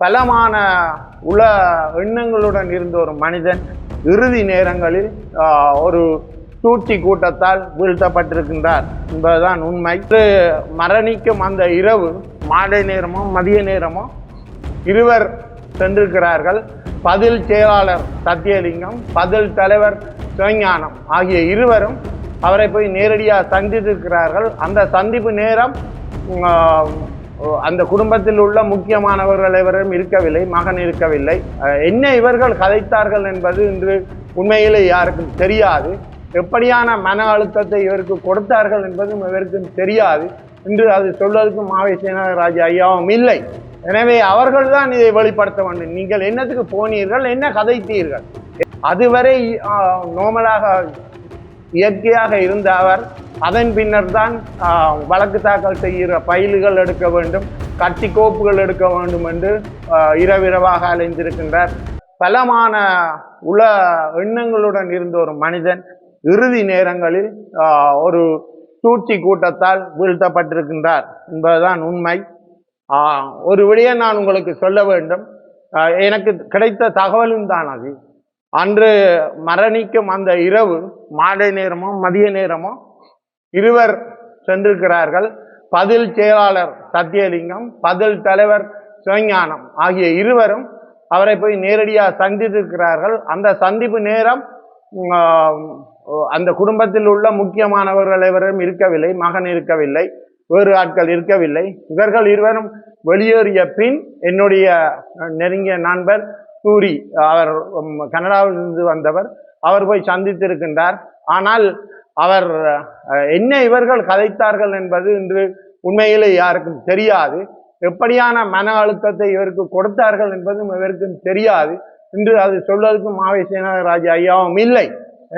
பலமான உல எண்ணங்களுடன் இருந்த ஒரு மனிதன் இறுதி நேரங்களில் ஒரு சூழ்ச்சி கூட்டத்தால் வீழ்த்தப்பட்டிருக்கின்றார் என்பதுதான் உண்மை. மரணிக்கும் அந்த இரவு மாலை நேரமோ மதிய நேரமோ இருவர் சென்றிருக்கிறார்கள். பதில் செயலாளர் சத்தியலிங்கம் பதில் தலைவர் சிவஞானம் ஆகிய இருவரும் அவரை போய் நேரடியாக சந்தித்திருக்கிறார்கள். அந்த சந்திப்பு நேரம் அந்த குடும்பத்தில் உள்ள முக்கியமானவர்கள் எவரும் இருக்கவில்லை மகன் இருக்கவில்லை. என்ன இவர்கள் கதைத்தார்கள் என்பது இன்று உண்மையிலே யாருக்கும் தெரியாது. எப்படியான மன அழுத்தத்தை இவருக்கு கொடுத்தார்கள் என்பதும் இவருக்கும் தெரியாது. இன்று அது சொல்வதற்கும் மாவை சேனராஜ் ஐயாவும் இல்லை. எனவே அவர்கள்தான் இதை வெளிப்படுத்த வேண்டும். நீங்கள் என்னத்துக்கு போனீர்கள் என்ன கதைத்தீர்கள்? அதுவரை ஆஹ், நோமலாக இயற்கையாக இருந்த அவர் அதன் பின்னர் தான் வழக்கு தாக்கல் செய்கிற பயில்கள் எடுக்க வேண்டும் கட்டி கோப்புகள் எடுக்க வேண்டும் என்று இரவிரவாக அலைந்திருக்கின்றார் பலமான உல எண்ணங்களுடன் இருந்த ஒரு மனிதன் இறுதி நேரங்களில் ஒரு சூழ்ச்சி கூட்டத்தால் வீழ்த்தப்பட்டிருக்கின்றார் என்பதுதான் உண்மை. ஒரு விடயம் நான் உங்களுக்கு சொல்ல வேண்டும். எனக்கு கிடைத்த தகவலும் தான் அது. அன்று மரணிக்கும் அந்த இரவு மாலை நேரமோ மதிய நேரமோ இருவர் சென்றிருக்கிறார்கள். பதில் செயலாளர் சத்தியலிங்கம் பதில் தலைவர் சிவஞானம் ஆகிய இருவரும் அவரை போய் நேரடியாக சந்தித்திருக்கிறார்கள். அந்த சந்திப்பு நேரம் அந்த குடும்பத்தில் உள்ள முக்கியமானவர்கள் எவரும் இருக்கவில்லை மகன் இருக்கவில்லை வேறு ஆட்கள் இருக்கவில்லை. இவர்கள் இருவரும் வெளியேறிய பின் என்னுடைய நெருங்கிய நண்பர் சூரி அவர் கனடாவிலிருந்து வந்தவர். அவர் போய் சந்தித்திருக்கின்றார். ஆனால் அவர் என்ன இவர்கள் கதைத்தார்கள் என்பது இன்று உண்மையிலே யாருக்கும் தெரியாது. எப்படியான மன அழுத்தத்தை இவருக்கு கொடுத்தார்கள் என்பதும் இவருக்கும் தெரியாது. இன்று அது சொல்வதற்கு மாவை ராஜா ஐயாவும் இல்லை.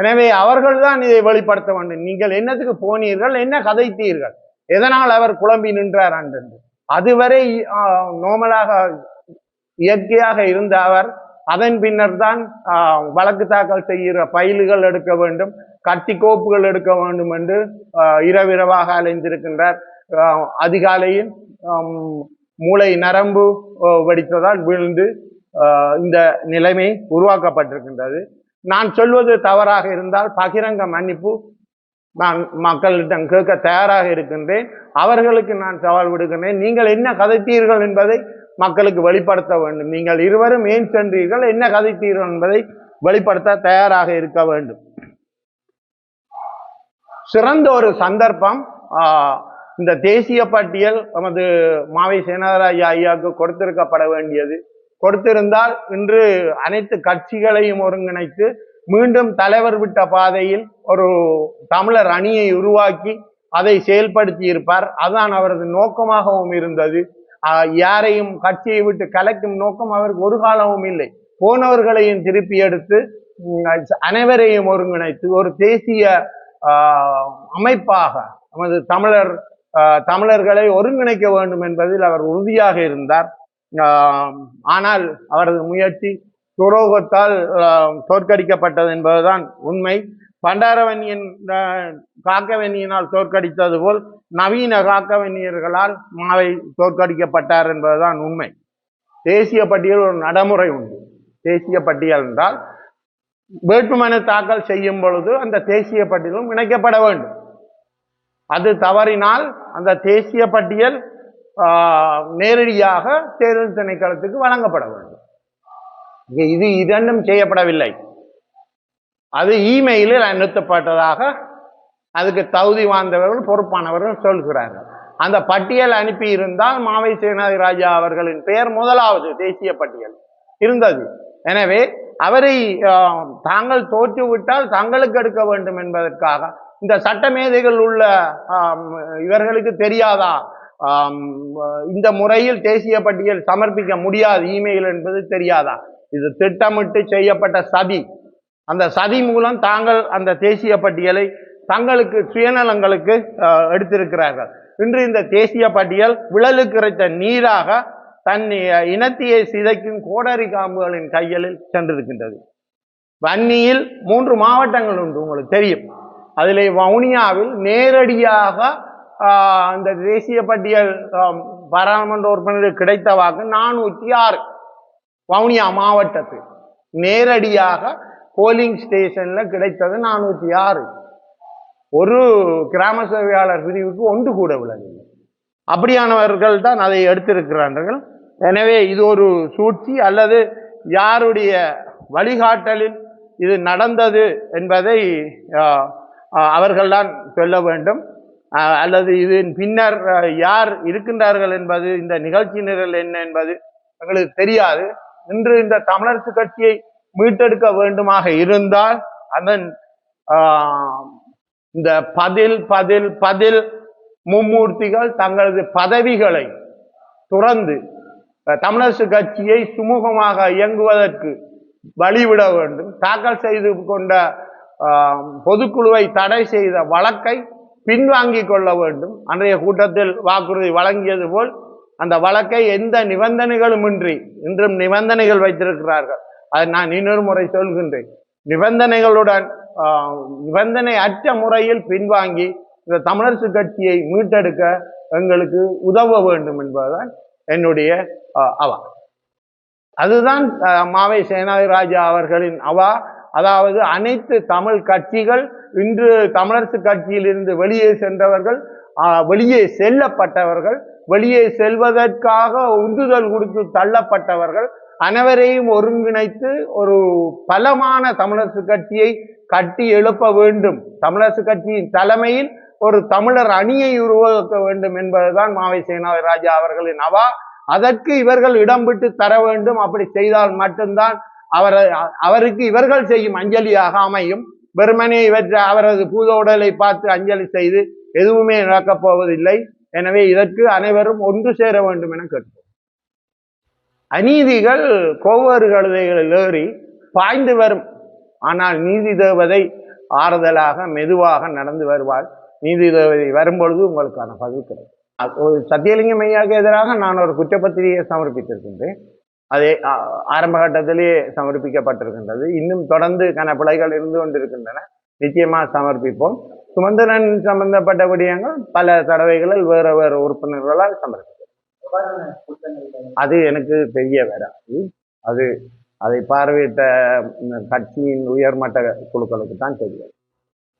எனவே அவர்கள்தான் இதை வெளிப்படுத்த வேண்டும். நீங்கள் என்னத்துக்கு போனீர்கள்? என்ன கதைத்தீர்கள்? எதனால் அவர் குழம்பி நின்றார் என்று அதுவரை நோமலாக இயற்கையாக இருந்த அவர் அதன் பின்னர் தான் வழக்கு தாக்கல் செய்கிற பயில்கள் எடுக்க வேண்டும். கத்திக்கோப்புகள் எடுக்க வேண்டும் என்று இரவிரவாக அலைந்திருக்கின்றார். அதிகாலையில் மூளை நரம்பு வடித்ததால் வெடித்ததால் விழுந்து இந்த நிலைமை உருவாக்கப்பட்டிருக்கின்றது. நான் சொல்வது தவறாக இருந்தால் பகிரங்க மன்னிப்பு நான் மக்களிடம் கேட்க தயாராக இருக்கின்றேன். அவர்களுக்கு நான் சவால் விடுகின்றேன். நீங்கள் என்ன கதைத்தீர்கள் என்பதை மக்களுக்கு வெளிப்படுத்த வேண்டும். நீங்கள் இருவரும் ஏன் சென்றீர்கள்? என்ன கதைத்தீர்கள் என்பதை வெளிப்படுத்த தயாராக இருக்க வேண்டும். சிறந்த ஒரு சந்தர்ப்பம் இந்த தேசிய பட்டியல் நமது மாவை சேனாராஜா ஐயாவுக்கு கொடுத்திருக்கப்பட வேண்டியது. கொடுத்திருந்தால் இன்று அனைத்து கட்சிகளையும் ஒருங்கிணைத்து மீண்டும் தலைவர் விட்ட பாதையில் ஒரு தமிழர் அணியை உருவாக்கி அதை செயல்படுத்தி இருப்பார் அதான் அவரது நோக்கமாகவும் இருந்தது. யாரையும் கட்சியை விட்டு கலைக்கும் நோக்கம் அவருக்கு ஒரு காலமும் இல்லை. போனவர்களையும் திருப்பி எடுத்து அனைவரையும் ஒருங்கிணைத்து ஒரு தேசிய அமைப்பாக நமது தமிழர் தமிழர்களை ஒருங்கிணைக்க வேண்டும் என்பதில் அவர் உறுதியாக இருந்தார். ஆனால் அவரது முயற்சி துரோகத்தால் தோற்கடிக்கப்பட்டது என்பதுதான் உண்மை. பண்டாரவன்னியன் காக்கவன்யினால் தோற்கடித்தது போல் நவீன காக்கவன்னியர்களால் மாவை தோற்கடிக்கப்பட்டார் என்பதுதான் உண்மை. தேசிய பட்டியல் ஒரு நடைமுறை உண்டு. தேசிய பட்டியல் என்றால் வேட்புமனு தாக்கல் செய்யும் பொழுது அந்த தேசிய பட்டியலும் இணைக்கப்பட வேண்டும். அது தவறினால் அந்த தேசிய பட்டியல் நேரடியாக தேர்தல் திணைக்களத்துக்கு வழங்கப்பட வேண்டும். இது இரண்டும் செய்யப்படவில்லை. அது இமெயிலில் அனுப்பப்பட்டதாக அதுக்கு தகுதி வாய்ந்தவர்கள் பொறுப்பானவர்கள் சொல்கிறார்கள். அந்த பட்டியல் அனுப்பி இருந்தால் மாவை சேனாதி ராஜா அவர்களின் பெயர் முதலாவது தேசிய பட்டியல் இருந்தது. எனவே அவரை தாங்கள் தோற்றுவிட்டால் தங்களுக்கு எடுக்க வேண்டும் என்பதற்காக. இந்த சட்டமேதைகள் உள்ள இவர்களுக்கு தெரியாதா? இந்த முறையில் தேசிய பட்டியல் சமர்ப்பிக்க முடியாது இமெயில் என்பது தெரியாதா? இது திட்டமிட்டு செய்யப்பட்ட சதி. அந்த சதி மூலம் தாங்கள் அந்த தேசிய பட்டியலை தங்களுக்கு சுயநலங்களுக்கு எடுத்திருக்கிறார்கள். இன்று இந்த தேசிய பட்டியல் விழலுக்கு இறைத்த நீராக தன் இனத்தியை சிதைக்கும் கோடரி காம்புகளின் கைகளில் சென்றிருக்கின்றது. வன்னியில் மூன்று மாவட்டங்கள் உண்டு உங்களுக்கு தெரியும். அதில் வவுனியாவில் நேரடியாக அந்த தேசிய பட்டியல் பாராளுமன்ற உறுப்பினருக்கு கிடைத்த வாக்கு நானூற்றி ஆறு. வவுனியா மாவட்டத்தில் நேரடியாக போலிங் ஸ்டேஷனில் கிடைத்தது நானூற்றி ஆறு. ஒரு கிராம சேவையாளர் பிரிவுக்கு ஒன்று கூட விழவில்லை. அப்படியானவர்கள் தான் அதை எடுத்திருக்கிறார்கள். எனவே இது ஒரு சூழ்ச்சி அல்லது யாருடைய வழிகாட்டலில் இது நடந்தது என்பதை அவர்கள்தான் சொல்ல வேண்டும். அல்லது இதன் பின்னர் யார் இருக்கின்றார்கள் என்பது இந்த நிகழ்ச்சி நிரல் என்ன என்பது எங்களுக்கு தெரியாது. இன்று இந்த தமிழரசு கட்சியை மீட்டெடுக்க வேண்டுமாக இருந்தால் அதன் இந்த பதில் பதில் பதில் மும்மூர்த்திகள் தங்களது பதவிகளை துறந்து தமிழரசு கட்சியை சுமூகமாக இயங்குவதற்கு வழிவிட வேண்டும். தாக்கல் செய்து கொண்ட பொதுக்குழுவை தடை செய்த வழக்கை பின்வாங்கிக் கொள்ள வேண்டும். அன்றைய கூட்டத்தில் வாக்குறுதி வழங்கியது போல் அந்த வழக்கை எந்த நிபந்தனைகளுமின்றி இன்றும் நிபந்தனைகள் வைத்திருக்கிறார்கள். அதை நான் இன்னொரு முறை சொல்கின்றேன். நிபந்தனைகளுடன் நிபந்தனை அற்ற முறையில் பின்வாங்கி இந்த தமிழரசு கட்சியை மீட்டெடுக்க எங்களுக்கு உதவ வேண்டும் என்பதுதான் என்னுடைய அவா. அதுதான் மாவை சேனாதிராஜா அவர்களின் அவா. அதாவது அனைத்து தமிழ் கட்சிகள் இன்று தமிழரசு கட்சியிலிருந்து வெளியே சென்றவர்கள் வெளியே செல்லப்பட்டவர்கள் வெளியே செல்வதற்காக உந்துதல் கொடுத்து தள்ளப்பட்டவர்கள் அனைவரையும் ஒருங்கிணைத்து ஒரு பலமான தமிழரசு கட்சியை கட்டி எழுப்ப வேண்டும். தமிழரசு கட்சியின் தலைமையில் ஒரு தமிழர் அணியை உருவாக்க வேண்டும் என்பதுதான் மாவை சேனாவை ராஜா அவர்களின் அவா. அதற்கு இவர்கள் இடம் விட்டு தர வேண்டும். அப்படி செய்தால் மட்டும்தான் அவர் அவருக்கு இவர்கள் செய்யும் அஞ்சலியாக அமையும். பெருமனே இவற்றை அவரது பூத உடலை பார்த்து அஞ்சலி செய்து எதுவுமே நடக்கப் போவதில்லை. எனவே இதற்கு அனைவரும் ஒன்று சேர வேண்டும் என கேட்போம். அநீதிகள் கோவறு கழுதைகளில் ஏறி பாய்ந்து வரும். ஆனால் நீதி தேவதை ஆறுதலாக மெதுவாக நடந்து வருவாள். நீதி வரும்பொழுது உங்களுக்கான பதில் கிடைக்கும். ஒரு சத்தியலிங்கம் ஐயாவுக்கு எதிராக நான் ஒரு குற்றப்பத்திரிகையை சமர்ப்பித்திருக்கின்றேன். அதே ஆரம்ப கட்டத்திலேயே சமர்ப்பிக்கப்பட்டிருக்கின்றது. இன்னும் தொடர்ந்து கன பிழைகள் இருந்து கொண்டிருக்கின்றன. நிச்சயமாக சமர்ப்பிப்போம். சுமந்திரன் சம்பந்தப்பட்ட விடயங்கள் பல தடவைகளில் வேறு வேறு உறுப்பினர்களால் சமர்ப்பிப்போம் அது எனக்கு தெரிய வராது. அது அதை பார்வையிட்ட கட்சியின் உயர்மட்ட குழுக்களுக்கு தான் தெரியும்.